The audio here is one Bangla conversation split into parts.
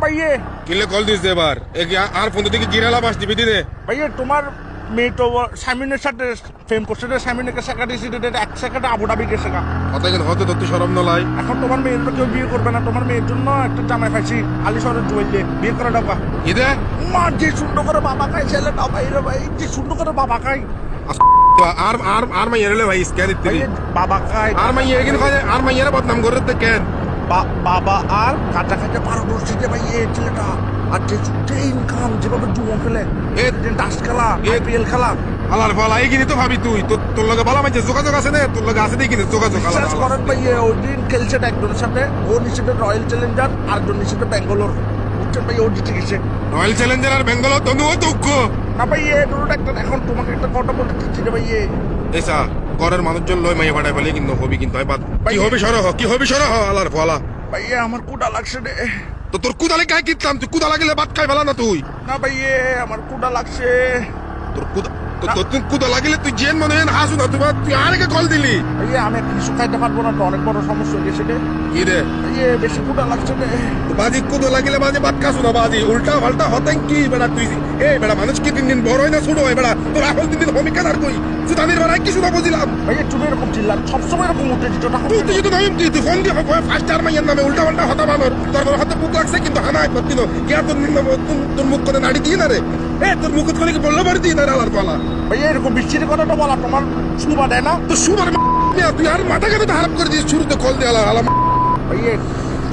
ভাইয়ে কিলে কল এবার? আর ফোন গিরালা বাস দিবি দিনে? ভাইয়ে তোমার মেয়ে তো স্বামীনের সাথে ফেম করছে রে স্বামীনকে শেখা দিয়েছি এক সেকেন্ডে কথা কিন্তু হতে সরম নলাই এখন তোমার মেয়ের তো কেউ বিয়ে করবে না তোমার মেয়ের জন্য একটা জামাই পাইছি আলি শহরের জুয়েলে বিয়ে করে ডাবা মা যে সুন্দর করে বাবা খাই ভাই রে ভাই যে সুন্দর করে বাবা খাই আর আর আর ভাই স্ক্যান দিতে বাবা খাই আর মাই এগিন কয় আর মাই বদনাম করে কেন? বা- বাবা আর কাঁচা কাঁচা যে ভাই এ ছেলেটা। আর যে যে ইনকাম যেভাবে জুমো খেলে এ যে ডাস খেলা আইপিএল খেলা। আলার ফল এগিনি তো ভাবি তুই তোর তোর লগে বলা মানে যোগাযোগ আছে না তোর লগে আছে দেখি যোগাযোগ বিশ্বাস করেন ভাই এ ওই দিন খেলছে একজনের সাথে ও নিচেতে রয়্যাল চ্যালেঞ্জার আরেকজন নিচেতে ব্যাঙ্গালোর বুঝছেন ভাই ও জিতে গেছে। রয়্যাল চ্যালেঞ্জার আর বেঙ্গলোর তনুও দুঃখ। না ভাই এ দুটো একটা এখন তোমাকে একটা কথা বলতে চাচ্ছি রে ভাই এ। এসা ঘরের মানুষজন লয় মাইয়া পাঠায় ফেলে কিন্তু হবি কিন্তু কি হবি সরহ কি হবি সরহ আলার ফলা ভাই আমার কুটা লাগছে রে। তো তোর কুদালে কাই কিতলাম তুই কুদা লাগিলে ভাত খাই ফেলা না তুই? না ভাই আমার কুটা লাগছে। তোর কুদা তো তোর কুদা লাগিলে তুই জেন মনে হয় হাসু না তুই তুই আরেকে কল দিলি? ভাই এ, আমি কিছু খাইতে পারব না তো? অনেক বড় সমস্যা হয়ে গেছে রে। কি রে? বেশি লাগছে রে। বাজি কুদো লাগিলে বাজি খাসু না বাজি। উল্টা পাল্টা হতেন কি? বেড়া তুই এই বেড়া মানুষ কি তিন দিন বড় হয় না ছোট হয়? বেড়া তোর এখন তিন দিন ভূমিকা আর কই? সুতানির বেড়া কি শুধু বুঝিলাম। ভাই এ, তুমি এরকম চিল্লার সবসময় এরকম উঠে দিচ্ছ না। তুই তুই যদি নাম তুই তুই ফোন দিয়ে ফার্স্ট আর মাইয়ের নামে উল্টা পাল্টা হতা বানর। তোর তোর হাতে বুক লাগছে কিন্তু হানা এক দিন গিয়া তোর তোর মুখ করে নাড়ি দিয়ে না রে? এ তোর মুখ করে কি বলল বাড়ি দিয়ে না আলার পালা? ভাই এরকম বিচ্ছিরি কথাটা বলা তোমার শুভা দেয় না? তো সুবার তুই আর মাথা কেটে হারাপ করে দিস শুরুতে কল দিয়ে আলা আলা ভাই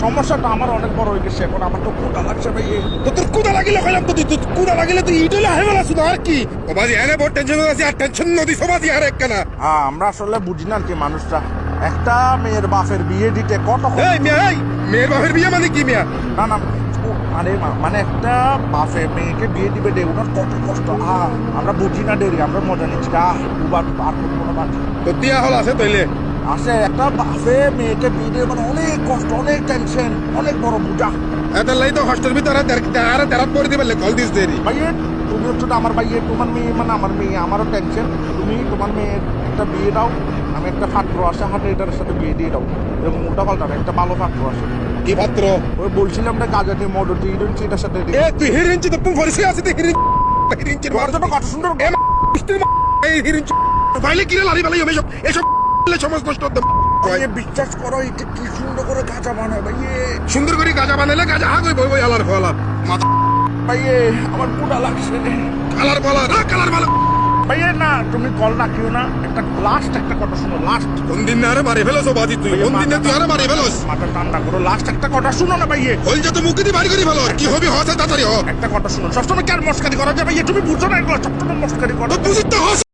সমস্যাটা আমার অনেক বড় হয়ে গেছে এখন আমার তো কুটা লাগছে ভাই তো তোর কুদা লাগিলে কইলাম তো তুই কুদা লাগিলে তুই ইটলে হাই বেলা শুধু আর কি? ও বাজি এনে বড় টেনশন আছে আর টেনশন নদী সবাজি আর একখানা। হ্যাঁ আমরা আসলে বুঝি না কি মানুষটা একটা মেয়ের বাপের বিয়ে দিতে কত এই মিয়া এই মেয়ের বাপের বিয়ে মানে কি মিয়া? না না ও, আরে মা- মানে একটা বাপে মেয়েকে বিয়ে দিবে দে ওনার কত কষ্ট। আহ আমরা বুঝি না দেরি আমরা মজা নিচ্ছি। আহ দুবার আর কোনো বাদ তো তিয়া হল আছে তইলে? আসে একটা বাপে মেয়েকে বিয়ে দিয়ে মানে অনেক কষ্ট অনেক টেনশন অনেক বড় বোঝা এত লাই তো হস্টেল ভিতরে আর তেরাত পরে দিবে কল দিস দেরি। ভাইয়ে তুমি হচ্ছে আমার ভাইয়ে তোমার মেয়ে মানে আমার মেয়ে আমারও টেনশন তুমি তোমার মেয়ের একটা বিয়ে দাও আমি একটা পাত্র আসে হাতে এটার সাথে বিয়ে দিয়ে দাও। এরকম উল্টা পাল্টা একটা ভালো পাত্র আসে কি পাত্র ওই বলছিলাম না গাজাটি মডটি ইডেন্সি এটার সাথে এ তুই হিরিঞ্চি তো তুমি ঘরে আছে তুই হিরিঞ্চি হিরিঞ্চি তোমার জন্য কত সুন্দর এ এই হিরিঞ্চি ফাইলে কিরে লারি বালাই এসব? এসব সমাজ নষ্ট ভাইয়ে বিশ্বাস করো এটা কি সুন্দর করে গাজা বানায় ভাইয়ে। সুন্দর করে গাজা বানাইলে গাজা হাগই বই বই আলার ফলা মাথা ভাইয়ে আমার পুরা লাগছে। কালার বলা না কালার বলা। ভাইয়ে না তুমি কল রাখিও না একটা লাস্ট একটা কথা শুনো লাস্ট কোন দিন না আরে মারি ফেলছ বাজি তুই? কোন দিন তুই আরে মারি ফেলছ? মাথা ঠান্ডা করো লাস্ট একটা কথা শুনো না ভাইয়ে। হল যত মুখে দি বাড়ি করি ফেলো কি হবে হসে তাড়াতাড়ি হ। একটা কথা শুনো সবসময় কি আর মস্কারি করা যায় ভাইয়ে? তুমি বুঝছ না এগুলো সবসময় মস্কারি করো তো বুঝি তো হস।